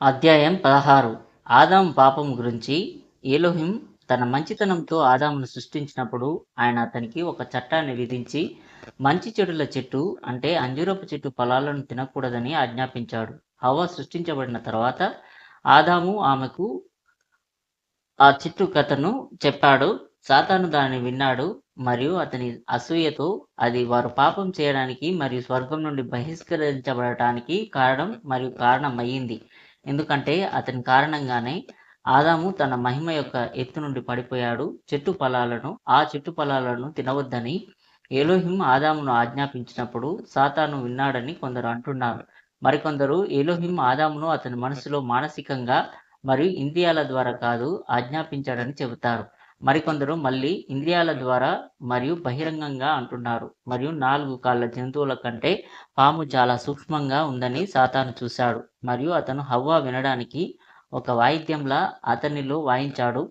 అధ్యాయం పదహారు. ఆదాం పాపం గురించి ఏలోహిం తన మంచితనంతో ఆదామును సృష్టించినప్పుడు ఆయన అతనికి ఒక చట్టాన్ని విధించి మంచి చెడుల చెట్టు అంటే అంజూరపు చెట్టు ఫలాలను తినకూడదని ఆజ్ఞాపించాడు. హవ సృష్టించబడిన తర్వాత ఆదాము ఆమెకు ఆ చెట్టు కథను చెప్పాడు. సాతాను దానిని విన్నాడు మరియు అతని అసూయతో అది వారు పాపం చేయడానికి మరియు స్వర్గం నుండి బహిష్కరించబడటానికి కారణం మరియు కారణం అయ్యింది ఎందుకంటే అతని కారణంగానే ఆదాము తన మహిమ యొక్క ఎత్తు నుండి పడిపోయాడు. చెట్టు ఫలాలను ఆ చెట్టు ఫలాలను తినవద్దని ఏలోహిం ఆదామును ఆజ్ఞాపించినప్పుడు సాతాను విన్నాడని కొందరు అంటున్నారు. మరికొందరు ఏలోహిం ఆదామును అతని మనసులో మానసికంగా మరియు ఇంద్రియాల ద్వారా కాదు ఆజ్ఞాపించాడని చెబుతారు. మరికొందరు మళ్ళీ ఇంద్రియాల ద్వారా మరియు బహిరంగంగా అంటున్నారు. మరియు నాలుగు కాళ్ళ జంతువుల కంటే పాము చాలా సూక్ష్మంగా ఉందని సాతాను చూశాడు. మరియు అతను హవ్వ వినడానికి ఒక వాయిద్యంలా అతనిలో వాయించాడు.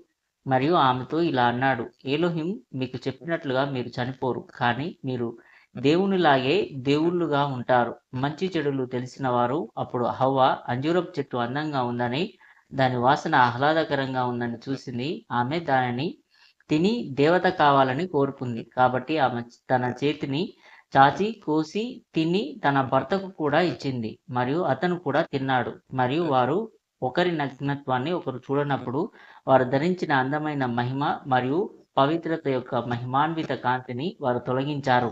మరియు ఆమెతో ఇలా అన్నాడు ఏలోహిం మీకు చెప్పినట్లుగా మీరు చనిపోరు. కానీ మీరు దేవునిలాగే దేవుళ్ళుగా ఉంటారు. మంచి చెడులు తెలిసిన వారు అప్పుడు హవ్వ అంజూరపు చెట్టు అందంగా ఉందని దాని వాసన ఆహ్లాదకరంగా ఉందని చూసింది. ఆమె దానిని తిని దేవత కావాలని కోరుకుంది. కాబట్టి ఆమె తన చేతిని చాచి కోసి తిని తన భర్తకు కూడా ఇచ్చింది. మరియు అతను కూడా తిన్నాడు. మరియు వారు ఒకరి నగ్నత్వాన్ని ఒకరు చూడనప్పుడు వారు ధరించిన అందమైన మహిమ మరియు పవిత్రత యొక్క మహిమాన్విత కాంతిని వారు తొలగించారు.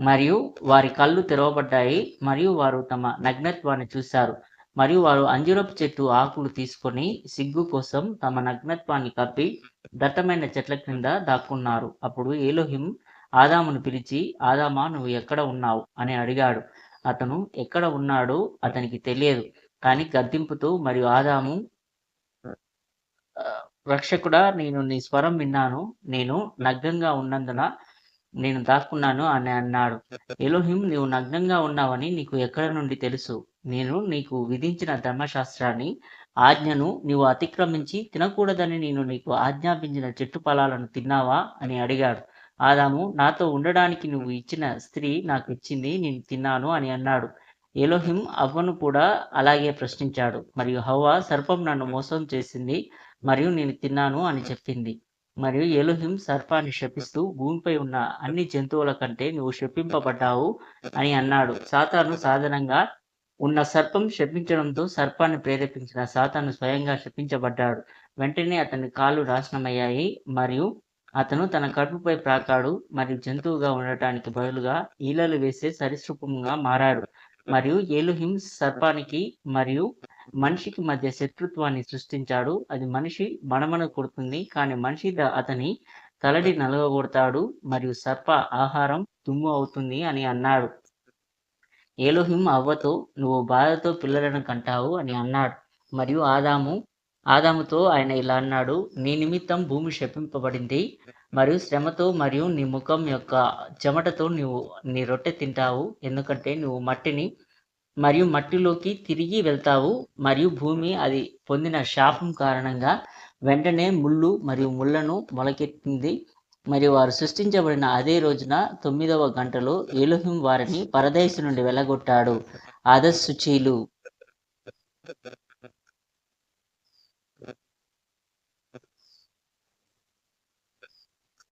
మరియు వారి కళ్ళు తెరవబడ్డాయి. మరియు వారు తమ నగ్నత్వాన్ని చూశారు. మరియు వారు అంజురపు చెట్టు ఆకులు తీసుకొని సిగ్గు కోసం తమ నగ్నత్వాన్ని కప్పి దట్టమైన చెట్ల క్రింద దాక్కున్నారు. అప్పుడు ఏలోహిం ఆదామును పిలిచి ఆదామా నువ్వు ఎక్కడ ఉన్నావు? అని అడిగాడు. అతను ఎక్కడ ఉన్నాడో అతనికి తెలియదు. కానీ గద్దింపుతో మరియు ఆదాము రక్షకుడా నేను నీ స్వరం విన్నాను. నేను నగ్నంగా ఉన్నందున నేను దాక్కున్నాను అని అన్నాడు. ఎలోహిం నీవు నగ్నంగా ఉన్నావని నీకు ఎక్కడ నుండి తెలుసు? నేను నీకు విధించిన ధర్మశాస్త్రాన్ని ఆజ్ఞను నీవు అతిక్రమించి తినకూడదని నేను నీకు ఆజ్ఞాపించిన చెట్టు ఫలాలను తిన్నావా? అని అడిగాడు. ఆదాము నాతో ఉండడానికి నువ్వు ఇచ్చిన స్త్రీ నాకు ఇచ్చింది నేను తిన్నాను అని అన్నాడు. ఎలోహిం అవ్వను కూడా అలాగే ప్రశ్నించాడు. మరియు హవ్వ సర్పం నన్ను మోసం చేసింది మరియు నేను తిన్నాను అని చెప్పింది. మరియు ఎలోహిం సర్పాన్ని శపిస్తూ భూమిపై ఉన్న అన్ని జంతువుల కంటే నువ్వు శపింపబడ్డావు అని అన్నాడు. సాతాను సాధనంగా ఉన్న సర్పం శపించడంతో సర్పాన్ని ప్రేరేపించిన సాతాను స్వయంగా శపించబడ్డాడు. వెంటనే అతని కాళ్ళు నాశనమయ్యాయి మరియు అతను తన కడుపుపై ప్రాకాడు మరియు జంతువుగా ఉండటానికి బదులుగా ఈలలు వేసే సరీసృపంగా మారాడు. మరియు ఏలుహిం సర్పానికి మరియు మనిషికి మధ్య శత్రుత్వాన్ని సృష్టించాడు. అది మనిషి మనమన కొడుతుంది కానీ మనిషి అతని తలడి నలగగొడతాడు మరియు సర్ప ఆహారం దుమ్ము అవుతుంది అని అన్నాడు. ఏలోహిం అవ్వతో నువ్వు బాధతో పిల్లలను కంటావు అని అన్నాడు. మరియు ఆదాము ఆదాముతో ఆయన ఇలా అన్నాడు నీ నిమిత్తం భూమి శపింపబడింది మరియు శ్రమతో మరియు నీ ముఖం యొక్క చెమటతో నువ్వు నీ రొట్టె తింటావు. ఎందుకంటే నువ్వు మట్టిని మరియు మట్టిలోకి తిరిగి వెళ్తావు మరియు భూమి అది పొందిన శాపం కారణంగా వెంటనే ముళ్ళు మరియు ముళ్ళను మొలకెత్తింది. మరియు వారు సృష్టించబడిన అదే రోజున తొమ్మిదవ గంటలో ఎలుహిం వారిని పరదేశం నుండి వెళ్ళగొట్టాడు అదస్సుచీలు